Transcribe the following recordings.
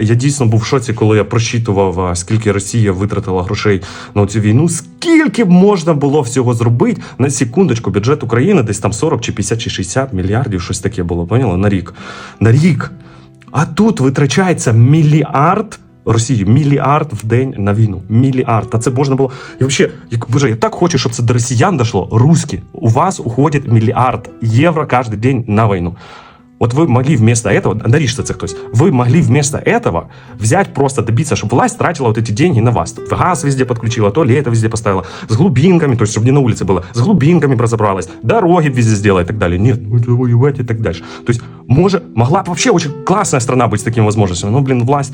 Я дійсно був в шоці, коли я прочитував, скільки Росія витратила грошей на цю війну. Скільки б можна було всього зробити на секундочку? Бюджет України десь там 40 чи 50 чи 60 мільярдів, щось таке було. Поняли? На рік. На рік. А тут витрачається мільярд. Росії мільярд в день на війну. Мільярд. Та це можна було. І взагалі, як боже, я так хочу, щоб це до росіян дошло. Русські, у вас уходить мільярд євро кожен день на війну. Вот вы могли вместо этого, нарежьте це хтось, вы могли вместо этого взять просто добиться, чтобы власть тратила вот эти деньги на вас. Газ везде подключила, туалеты везде поставила, с глубинками, то есть чтобы не на улице было, с глубинками б разобралась, дороги везде сделала и так далее. Нет, ну это воевать и так дальше. То есть може, могла бы вообще очень классная страна быть с такими возможностями, но, блин, власть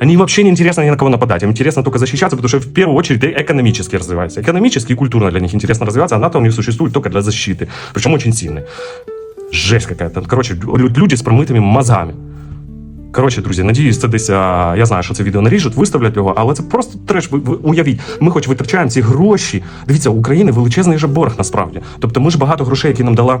они вообще не интересно ни на кого нападать. Им интересно только защищаться, потому что в первую очередь и экономически развиваются. Экономически и культурно для них интересно развиваться, а НАТО у них существует только для защиты. Причем очень сильной. Жесть какая-то. Короче, лю- люди з промитими мозгами. Коротше, друзі, надіюсь, це десь. а, я знаю, що це відео наріжуть, виставлять його, але це просто треш. Ви, ви уявіть, ми хоч витрачаємо ці гроші. Дивіться, у України величезний же борг насправді. Тобто, ми ж багато грошей, які нам дала.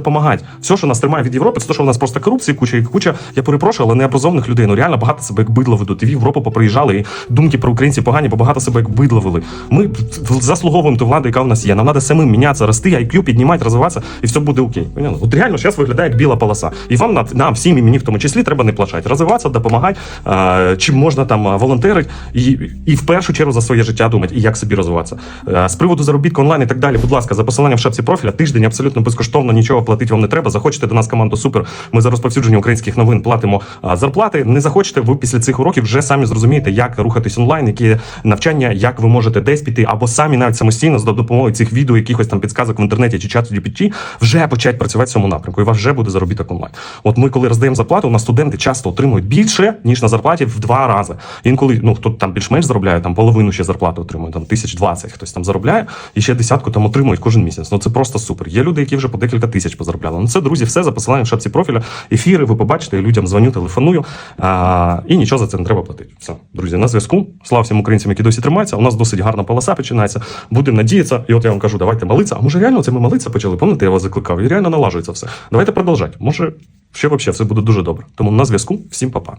допомагати. Все, що нас тримає від Європи, це те, що в нас просто корупції, куча і куча. Я перепрошую, але необразованих людей. Ну реально багато себе як бидло ведуть. І в Європу поприїжджали, і думки про українців погані, бо багато себе як бидло вели. Ми заслуговуємо ту владу, яка в нас є. Нам треба самим мінятися, рости, IQ піднімати, розвиватися, і все буде окей. Поняли? От реально зараз виглядає як біла полоса. І вам нам, всім і мені в тому числі треба не плачати. Розвиватися, допомагати, чим можна там волонтерити, і, і в першу чергу за своє життя думати, і як собі розвиватися. З приводу заробітку онлайн і так далі, будь ласка, за посиланням в шапці профіля, тиждень абсолютно безкоштовно, нічого платити вам не треба. Захочете до нас команду супер. Ми за розповсюдження українських новин платимо зарплати. Не захочете, ви після цих уроків вже самі зрозумієте, як рухатись онлайн, які навчання, як ви можете десь піти, або самі навіть самостійно за допомогою цих відео, якихось там підказок в інтернеті чи чату GPT, вже почати працювати в цьому напрямку. І у вас вже буде заробіток онлайн. От ми, коли роздаємо зарплату, у нас студенти часто отримують більше ніж на зарплаті в два рази. Інколи ну хто там більш-менш заробляє, там половину ще зарплати отримує, там тисяч двадцять хтось там заробляє, і ще десятку там отримують кожен місяць. Ну це просто супер. Є люди, які вже по декілька тисяч позаробляли. Ну це друзі, все за посиланням в шапці профіля. Ефіри ви побачите, я людям дзвоню, телефоную. А, і нічого за це не треба платити. Все, друзі, на зв'язку. Слава всім українцям, які досі тримаються. У нас досить гарна полоса починається. Будемо надіятися. І от я вам кажу, давайте молитися. А може реально це ми молитися почали? Пам'ятаєте, я вас закликав. І реально налажується все. Давайте продовжати. Може, ще взагалі все буде дуже добре. Тому на зв'язку. Всім па-па.